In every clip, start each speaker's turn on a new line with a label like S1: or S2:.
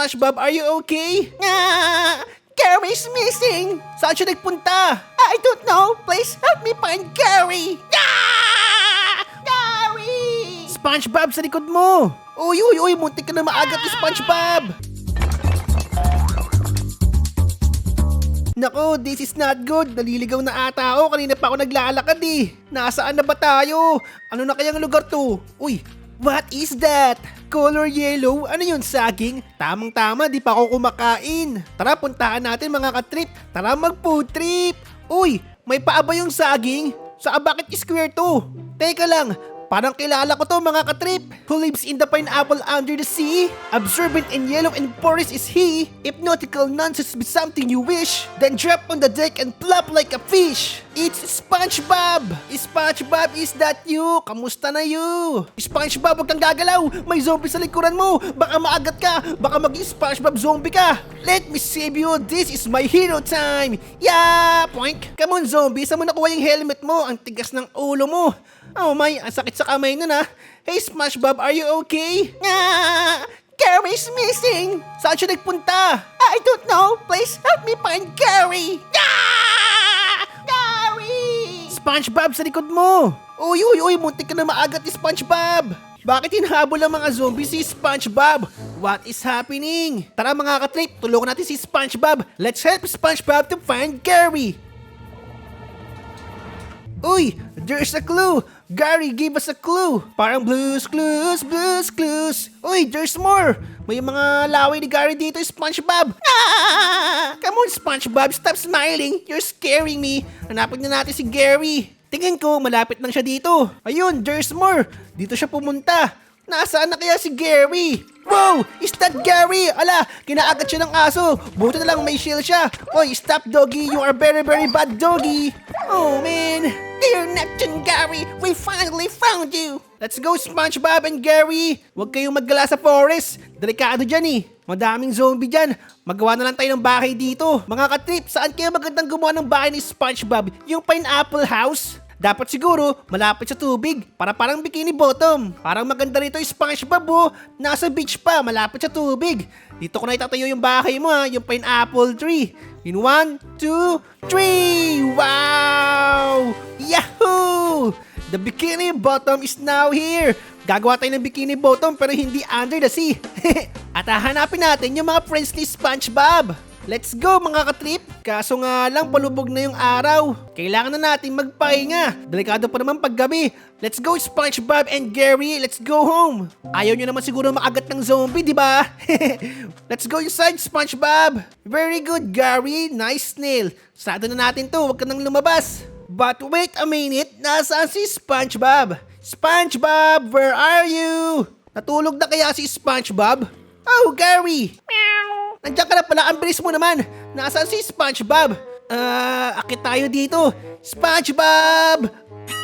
S1: SpongeBob, are you okay? Ah, Gary's missing! Saan siya nagpunta? I don't know. Please help me find Gary! Ah! Gary! SpongeBob, sa likod mo! Uy, uy, uy, muntik ka na maagat ni SpongeBob! Nako, this is not good. Naliligaw na ata ako. Kanina pa ako naglalakad eh. Nasaan na ba tayo? Ano na kayang lugar to? Uy, what is that? Color yellow? Ano yun, saging? Tamang-tama, di pa ako kumakain. Tara, puntahan natin mga katrip. Tara, mag-food trip. Uy, may paa ba yung saging? Sa bakit square to? Teka lang, Parang kilala ko to mga katrip. Who lives in the pineapple under the sea? Observant and yellow and porous is he. Hypnotical nonsense be something you wish. Then drop on the deck and plop like a fish. It's SpongeBob! SpongeBob, is that you? Kamusta na you? SpongeBob, huwag kang gagalaw! May zombie sa likuran mo! Baka maagat ka! Baka maging SpongeBob zombie ka! Let me save you! This is my hero time! Yeah! Poink! Come on, zombie! Saan mo nakuha yung helmet mo? Ang tigas ng ulo mo! Oh my, ang sakit sa kamay nun ah. Hey SpongeBob, are you okay? Ah, Gary's missing! Saan siya nagpunta? I don't know. Please help me find Gary! Ah! Gary! SpongeBob, sa likod mo! Uy, uy, uy, muntik ka na maagat ni SpongeBob! Bakit hinahabol ang mga zombie si SpongeBob? What is happening? Tara mga katrip, tulungan natin si SpongeBob. Let's help SpongeBob to find Gary! Uy, there's a clue! Gary, give us a clue! Parang blues, clues, blues, clues! Uy, there's more! May mga laway ni Gary dito, SpongeBob! Ah! Come on, SpongeBob, stop smiling! You're scaring me! Hanapin na natin si Gary! Tingin ko, malapit lang siya dito. Ayun, there's more! Dito siya pumunta. Nasaan na kaya si Gary? Wow! Is that Gary? Ala, kinaagat siya ng aso. Buti na lang may shield siya. Oy, stop doggy. You are very very bad doggy. Oh man. Dear Neptune Gary, we finally found you. Let's go SpongeBob and Gary. Huwag kayong maggala sa forest. Delikado dyan eh. Madaming zombie dyan. Magawa na lang tayo ng bahay dito. Mga katrip, saan kaya magandang gumawa ng bahay ni SpongeBob? Yung pineapple house? Dapat siguro malapit sa tubig para parang bikini bottom. Parang maganda rito yung SpongeBob oh. Nasa beach pa, malapit sa tubig. Dito ko na itatayo yung bahay mo ha, yung pineapple tree. In one, two, three! Wow! Yahoo! The bikini bottom is now here! Gagawa tayo ng bikini bottom pero hindi under the sea. At hahanapin natin yung mga friends ni SpongeBob. Let's go mga katrip! Kaso nga lang palubog na yung araw. Kailangan na natin magpahinga. Delikado pa naman paggabi. Let's go SpongeBob and Gary. Let's go home. Ayaw nyo naman siguro makagat ng zombie, di ba? Let's go inside SpongeBob. Very good Gary. Nice snail. Sarado na natin to. Huwag ka nang lumabas. But wait a minute. Nasaan si SpongeBob? SpongeBob, where are you? Natulog na kaya si SpongeBob? Oh, Gary! Nandiyan ka na pala, ang bilis mo naman. Nasaan si SpongeBob? Ah, akit tayo dito. SpongeBob!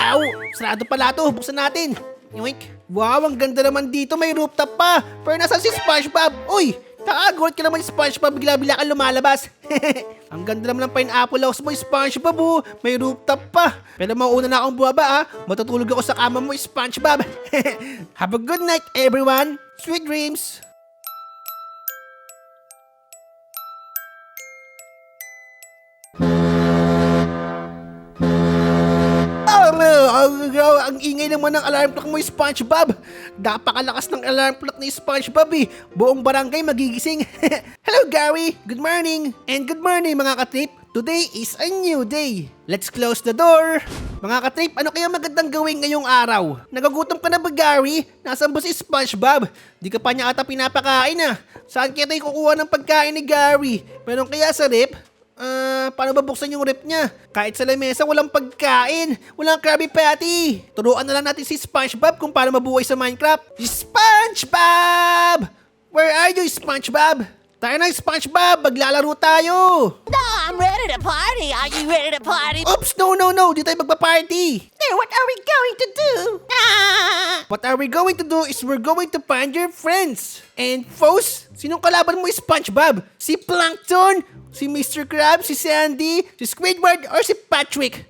S1: Ow, sarado pala to. Buksan natin. Yoink. Wow, ang ganda naman dito. May rooftop pa. Pero nasaan si SpongeBob? Uy, Kaagot ka naman SpongeBob, bigla-bigla ka lumalabas. ang ganda naman ng pineapple house mo, SpongeBob oh. May rooftop pa. Pero mauna na akong buwaba ah. Matutulog ako sa kama mo, SpongeBob. Have a good night, everyone. Sweet dreams. Ang, ingay naman ng alarm clock mo, SpongeBob. Napakalakas ng alarm clock ni SpongeBob eh. Buong barangay magigising. Hello Gary, good morning. And good morning mga katrip. Today is a new day. Let's close the door. Mga katrip, ano kaya magandang gawin ngayong araw? Nagagutom ka na ba Gary? Nasaan ba si SpongeBob? Di ka pa niya ata pinapakain ah. Saan kaya tayo kukuha ng pagkain ni Gary? Meron kaya sa rep? Ah, paano babuksan yung rep niya? Kahit sa lamesa, walang pagkain. Walang Krabby Patty. Turuan na lang natin si SpongeBob kung paano mabuhay sa Minecraft. SpongeBob! Where are you, SpongeBob? Tayo na, SpongeBob! Maglalaro tayo!
S2: No, I'm ready to party. Are you ready to party?
S1: Oops! No, no, no! Di tayo magpa-party!
S2: Then what are we going to do? Ah!
S1: What are we going to do is we're going to find your friends. And foes, sinong kalaban mo, SpongeBob? Si Plankton? Si Mr. Krab? Si Sandy? Si Squidward? Or si Patrick?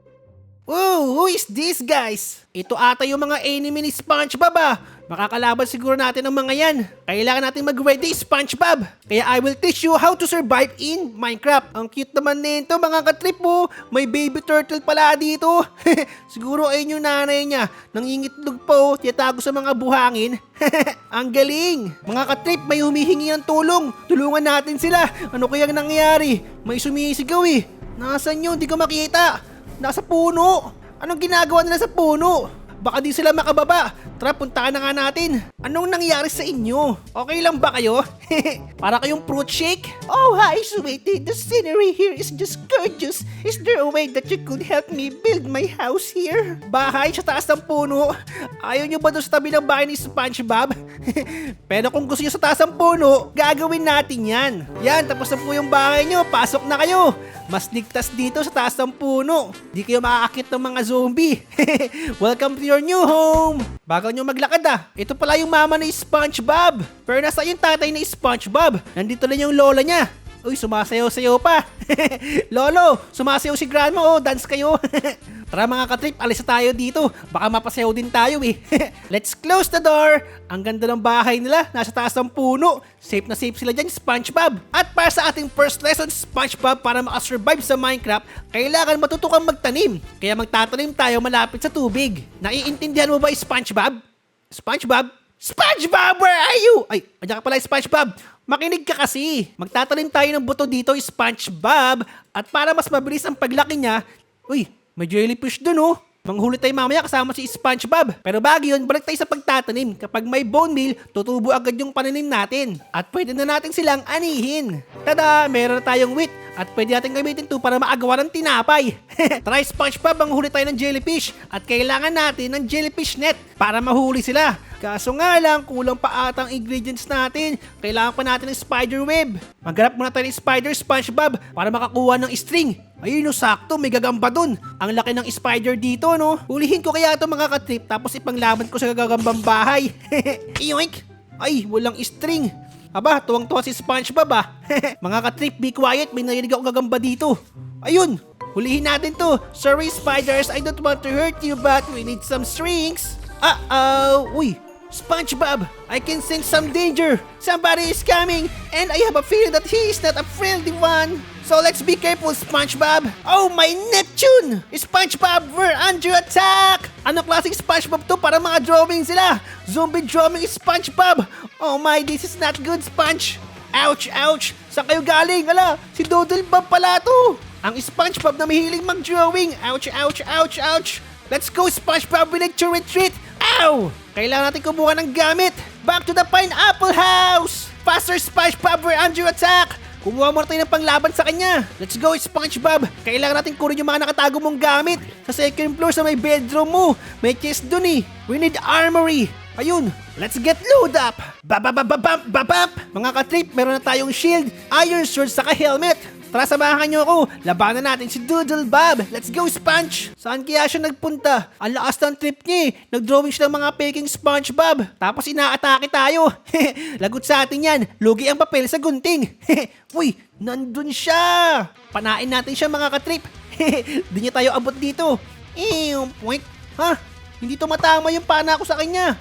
S1: Whoa, who is this guys? Ito ata yung mga enemy ni SpongeBob ah. Makakalaban siguro natin ang mga yan. Kailangan natin mag-ready, SpongeBob. Kaya I will teach you how to survive in Minecraft. Ang cute naman nito, mga katrip mo. May baby turtle pala dito. siguro ayun yung nanay niya. Nangingitlog pa oh, tiyatago sa mga buhangin. ang galing. Mga katrip, may humihingi ng tulong. Tulungan natin sila. Ano kayang nangyari? May sumisigaw eh. Nasaan yun? Di ko makita. Nasa puno. Anong ginagawa nila sa puno? Baka di sila makababa. Tara, puntahan na nga natin. Anong nangyari sa inyo? Okay lang ba kayo? Para kayong fruit shake? Oh, hi, sweetie. The scenery here is just gorgeous. Is there a way that you could help me build my house here? Bahay sa taas ng puno. Ayaw nyo ba doon sa tabi ng bahay ni SpongeBob? Pero kung gusto nyo sa taas ng puno, gagawin natin yan. Yan, tapos na po yung bahay nyo. Pasok na kayo. Mas ligtas dito sa taas ng puno. Di kayo makakakit ng mga zombie. Welcome to your new home. Bago nyo maglakad ah, ito pala yung mama ni SpongeBob. Pero nasa yung tatay ni SpongeBob. Nandito lang yung lola niya. Uy, sumasayaw-sayaw pa. Lolo, sumasayaw si grandma oh, dance kayo. Tara mga katrip, alis tayo dito. Baka mapasayaw din tayo eh. Let's close the door. Ang ganda ng bahay nila, nasa taas ng puno. Safe na safe sila dyan, SpongeBob. At para sa ating first lesson, SpongeBob, para makasurvive sa Minecraft, kailangan matuto magtanim. Kaya magtatanim tayo malapit sa tubig. Naiintindihan mo ba, SpongeBob? SpongeBob? SpongeBob, where are you? Ay, andyan ka pala, SpongeBob. Makinig ka kasi. Magtatanim tayo ng buto dito, SpongeBob. At para mas mabilis ang paglaki niya, uy, may jellyfish dun oh. Manghuli tayo mamaya kasama si SpongeBob. Pero bago yun, balik tayo sa pagtatanim. Kapag may bone meal, tutubo agad yung pananim natin. At pwede na natin silang anihin. Tada! Meron na tayong wheat. At pwede natin gamitin to para maagawa ng tinapay. Try SpongeBob, manghuli tayo ng jellyfish. At kailangan natin ng jellyfish net para mahuli sila. Kaso nga lang, kulang pa atang ingredients natin. Kailangan pa natin ng spider web. Maghanap muna tayo ng spider SpongeBob para makakuha ng string. Ayun no, sakto, may gagamba dun. Ang laki ng spider dito, no? Hulihin ko kaya ito mga katrip tapos ipanglaban ko sa gagambang bahay. Yoink! Ay, walang string. Aba, tuwang-tuwa si SpongeBob ah. mga katrip, be quiet, may narinig ako gagamba dito. Ayun, hulihin natin to. Sorry spiders, I don't want to hurt you but we need some strings. Uh-oh, uy, SpongeBob, I can sense some danger. Somebody is coming, and I have a feeling that he is not a friendly one. So let's be careful, SpongeBob. Oh, my Neptune! SpongeBob, we're under attack! Ano klaseng SpongeBob to para mga drawing sila? Zombie drawing SpongeBob! Oh my, this is not good, Sponge! Ouch, ouch! Saan kayo galing? Ala, si Doodlebob pala to! Ang SpongeBob na mahiling mag-drawing! Ouch, ouch, ouch, ouch! Let's go, SpongeBob! We need to retreat! Ow! Kailangan natin kumuha ng gamit! Back to the Pineapple House! Faster, SpongeBob! We're under attack! Kumuha mo na tayo ng panglaban sa kanya. Let's go, SpongeBob. Kailangan natin kunin yung mga nakatago mong gamit. Sa second floor sa may bedroom mo. May chest dun eh. We need armory. Ayun, let's get load up! Bababababam, babap! Mga katrip, meron na tayong shield, iron sword, saka helmet. Tara, samahan niyo ako. Labanan natin si Doodle Bob. Let's go, Sponge! Saan kaya siya nagpunta? Ang lakas ng trip niya eh. Nag-drawing siya ng mga peking SpongeBob. Tapos inaatake tayo. Lagot sa atin yan. Lugi ang papel sa gunting. Uy, nandun siya. Panain natin siya mga katrip. Di niya tayo abot dito. Eh, point. Ha? Hindi tumatama yung pana ko sa kanya.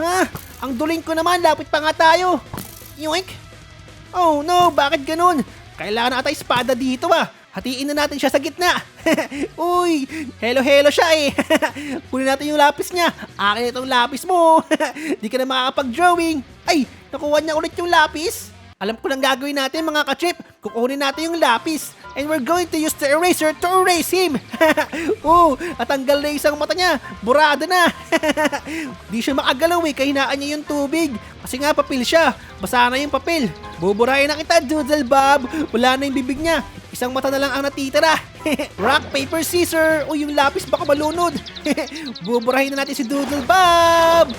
S1: Ha? Ang duling ko naman, lapit pa nga tayo. Yoink! Oh no, bakit ganun? Kailangan ata espada dito ba? Hatiin na natin siya sa gitna. Uy, hello-hello siya eh. Kunin natin yung lapis niya. Akin itong lapis mo. Di ka na makakapag-drawing. Ay, nakuha niya ulit yung lapis. Alam ko lang gagawin natin mga ka-trip. Kukunin natin yung lapis. And we're going to use the eraser to erase him. oh, at tanggal na isang mata niya. Burado na. Di siya makagalaw eh. Kahinaan niya yung tubig. Kasi nga papel siya. Basa na yung papel. Buburahin na kita, Doodle Bob. Wala na yung bibig niya. Isang mata na lang ang natitira. Rock, paper, scissor. O yung lapis baka malunod. Buburahin na natin si Doodle Bob.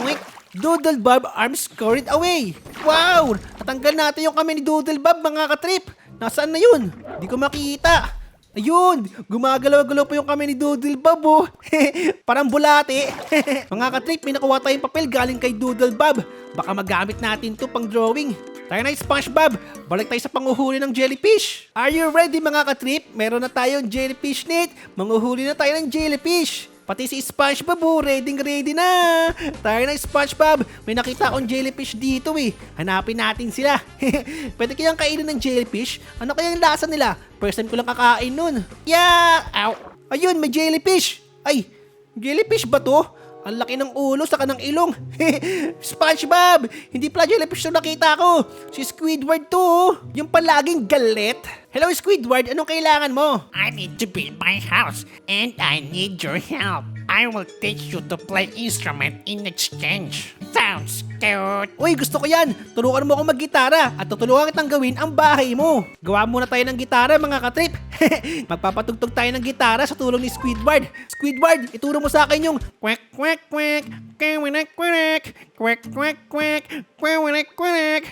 S1: Wait. Doodle Bob arms carried away. Wow! Natanggal natin yung kami ni Doodle Bob mga katrip. Nasaan na yun? Di ko makita. Ayun! Gumagalaw-galaw pa yung kami ni Doodle Bob oh. Parang bulate. mga katrip, may nakuha tayong papel galing kay Doodle Bob. Baka magamit natin to pang drawing. Tayo na SpongeBob, balik tayo sa panguhuli ng jellyfish. Are you ready mga katrip? Meron na tayong jellyfish net. Manguhuli na tayo ng jellyfish. Pati si SpongeBob, oh, ready ready na. Tayo na, SpongeBob. May nakita akong jellyfish dito eh. Hanapin natin sila. Pwede kayang kainin ng jellyfish? Ano kayang lasa nila? First time ko lang kakain nun. Yeah! Ow! Ayun, may jellyfish. Ay, jellyfish ba to? Ang laki ng ulo saka ng ilong. SpongeBob! Hindi pala jellyfish na nakita ko. Si Squidward to. Yung palaging galit. Hello Squidward, anong kailangan mo?
S3: I need to build my house, and I need your help. I will teach you to play instrument in exchange. Sounds cute.
S1: Uy, gusto ko yan. Turuan mo ako maggitara at tutulungan kitang gawin ang bahay mo. Gawa muna tayo ng gitara mga katrip. Magpapatugtog tayo ng gitara sa tulong ni Squidward. Squidward, ituro mo sa akin yung kwek kwek kwek, kwinek kwinek, kwek kwek kwek, kwinek kwinek.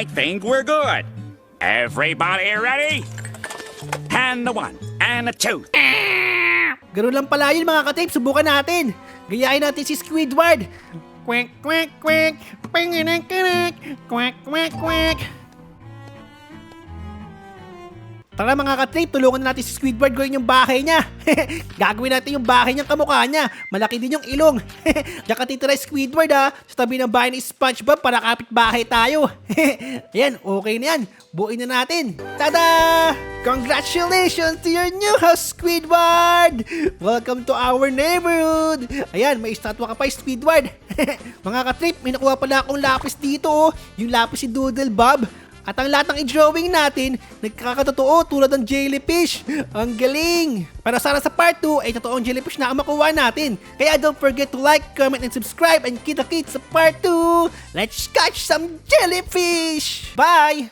S4: I think we're good. Everybody ready? And the one, and the two.
S1: Ganun lang pala yun mga katrip, subukan natin. Gayahin natin si Squidward. Kwek kwek, kwinek kwinek, kwek kwek kwek. Tara mga katrip, tulungan na natin si Squidward gawin yung bahay niya. Gagawin natin yung bahay niyang kamukha niya. Malaki din yung ilong. Diyan ka titira Squidward ha. Sa tabi ng bahay ni Spongebob para kapit bahay tayo. Ayan, okay na yan. Buuin na natin. Tada! Congratulations to your new house, Squidward! Welcome to our neighborhood! Ayan, may estatwa ka pa, Squidward. mga katrip, may nakuha pala akong lapis dito. oh. Yung lapis si Doodle Bob. At ang lahat ng i-drawing natin, nagkakatotoo tulad ng jellyfish. Ang galing! Para sana sa part 2, ay totoong jellyfish na ang makuha natin. Kaya don't forget to like, comment, and subscribe and kita-kits sa part 2. Let's catch some jellyfish! Bye!